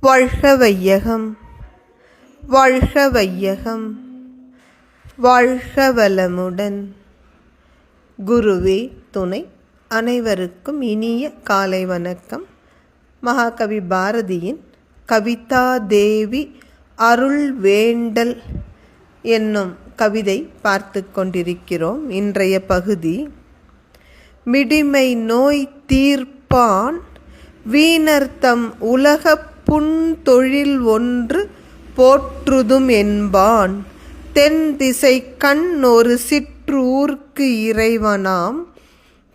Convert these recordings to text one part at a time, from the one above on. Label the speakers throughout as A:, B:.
A: வாழ்க வையகம் வாழ்க வையகம் வாழ்க வளமுடன் குருவே துணை அனைவருக்கும் இனிய காலை வணக்கம். மகாகவி பாரதியின் கவிதா தேவி அருள் வேண்டல் என்னும் கவிதை பார்த்து கொண்டிருக்கிறோம். இன்றைய பகுதி மிடிமை நோய் தீர்ப்பான் வீணர்த்தம் உலகப் புன்தொழில் ஒன்று போற்றுதும் என்பான். தென் திசை கண் ஒரு சிற்றூர்க்கு இறைவனாம்.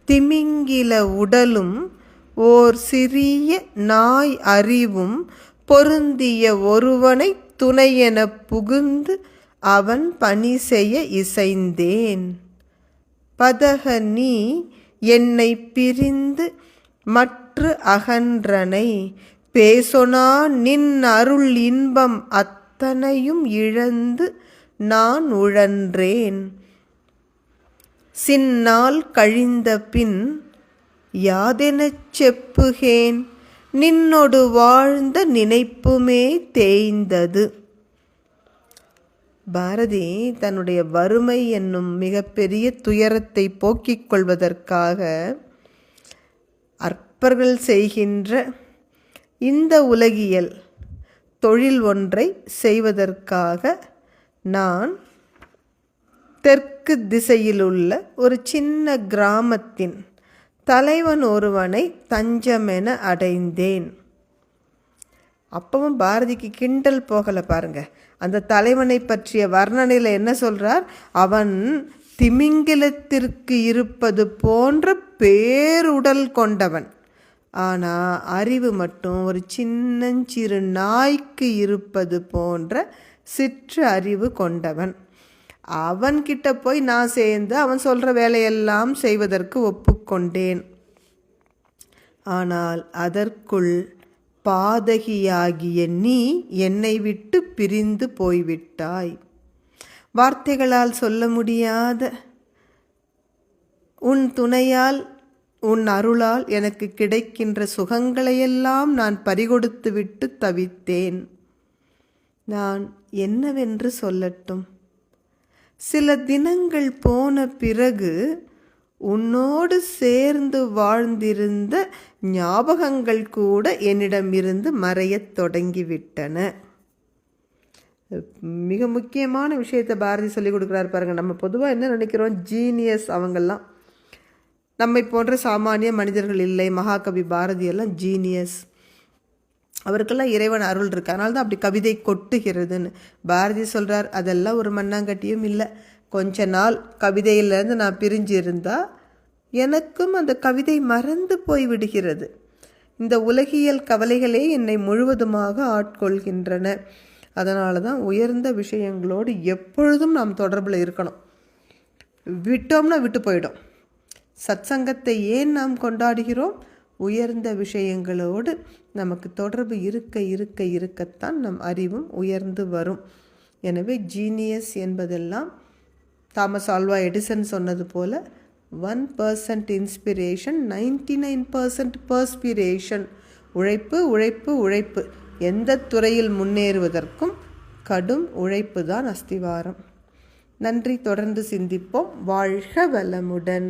A: திமிங்கில உடலும் ஓர் சிறிய நாய் அறிவும் பொருந்திய ஒருவனை துணையெனப் புகுந்து அவன் பணி செய்ய இசைந்தேன். பதக நீ என்னை பிரிந்து மற்று அகன்றனை பேசொனா நின் அருள் இன்பம் அத்தனையும் இழந்து நான் உழன்றேன். சின்னால் கழிந்த பின் யாதெனச் செப்புகேன்? நின்னொடு வாழ்ந்த நினைப்புமே தேய்ந்தது. பாரதி தன்னுடைய வறுமை என்னும் மிகப்பெரிய துயரத்தை போக்கிக் கொள்வதற்காக அற்பர்கள் செய்கின்ற இந்த உலகியல் தொழில் ஒன்றை செய்வதற்காக நான் தெற்கு திசையில் உள்ள ஒரு சின்ன கிராமத்தின் தலைவன் ஒருவனை தஞ்சமென அடைந்தேன். அப்பவும் பாரதிக்கு கிண்டல் போகலை பாருங்க. அந்த தலைவனை பற்றிய வர்ணனையில் என்ன சொல்கிறார் அவன் திமிங்கிலத்திற்கு இருப்பது போன்ற பேருடல் கொண்டவன். ஆனால் அறிவு மட்டும் ஒரு சின்னஞ்சிறு நாய்க்கு இருப்பது போன்ற சிற்று அறிவு கொண்டவன். அவன்கிட்ட போய் நான் சேர்ந்து அவன் சொல்கிற வேலையெல்லாம் செய்வதற்கு ஒப்புக்கொண்டேன். ஆனால் அதற்குள் பாதகியாகிய நீ என்னை விட்டு பிரிந்து போய்விட்டாய். வார்த்தைகளால் சொல்ல முடியாத உன் துணையால் உன் அருளால் எனக்கு கிடைக்கின்ற சுகங்களையெல்லாம் நான் பறிகொடுத்துவிட்டு தவித்தேன். நான் என்னவென்று சொல்லட்டும்? சில தினங்கள் போன பிறகு உன்னோடு சேர்ந்து வாழ்ந்திருந்த ஞாபகங்கள் கூட என்னிடமிருந்து மறையத் தொடங்கிவிட்டன. மிக முக்கியமான விஷயத்தை பாரதி சொல்லி கொடுக்குறாரு பாருங்க. நம்ம பொதுவாக என்ன நினைக்கிறோம்? ஜீனியஸ் அவங்கெல்லாம் நம்மை போன்ற சாமானிய மனிதர்கள் இல்லை. மகாகவி பாரதி எல்லாம் ஜீனியஸ் அவருக்கெல்லாம் இறைவன் அருள் இருக்கு. அதனால தான் அப்படி கவிதை கொட்டுகிறதுன்னு. பாரதி சொல்கிறார் அதெல்லாம் ஒரு மண்ணாங்கட்டியும் இல்லை. கொஞ்ச நாள் கவிதையிலேருந்து நான் பிரிஞ்சு இருந்தால் எனக்கும் அந்த கவிதை மறந்து போய் விடுகிறது. இந்த உலகியல் கவலைகளே என்னை முழுவதுமாக ஆட்கொள்கின்றன. அதனால தான் உயர்ந்த விஷயங்களோடு எப்பொழுதும் நாம் தொடர்பில் இருக்கணும். விட்டோம்னா விட்டு போயிடும். சத்சங்கத்தை ஏன் நாம் கொண்டாடுகிறோம்? உயர்ந்த விஷயங்களோடு நமக்கு தொடர்பு இருக்க இருக்க இருக்கத்தான் நம் அறிவும் உயர்ந்து வரும். எனவே ஜீனியஸ் என்பதெல்லாம் தாமஸ் ஆல்வா எடிசன் சொன்னது போல one percent inspiration ninety nine percent perspiration உழைப்பு உழைப்பு உழைப்பு. எந்த துறையில் முன்னேறுவதற்கும் கடும் உழைப்பு தான் அஸ்திவாரம். நன்றி. தொடர்ந்து சிந்திப்போம். வாழ்க வளமுடன்.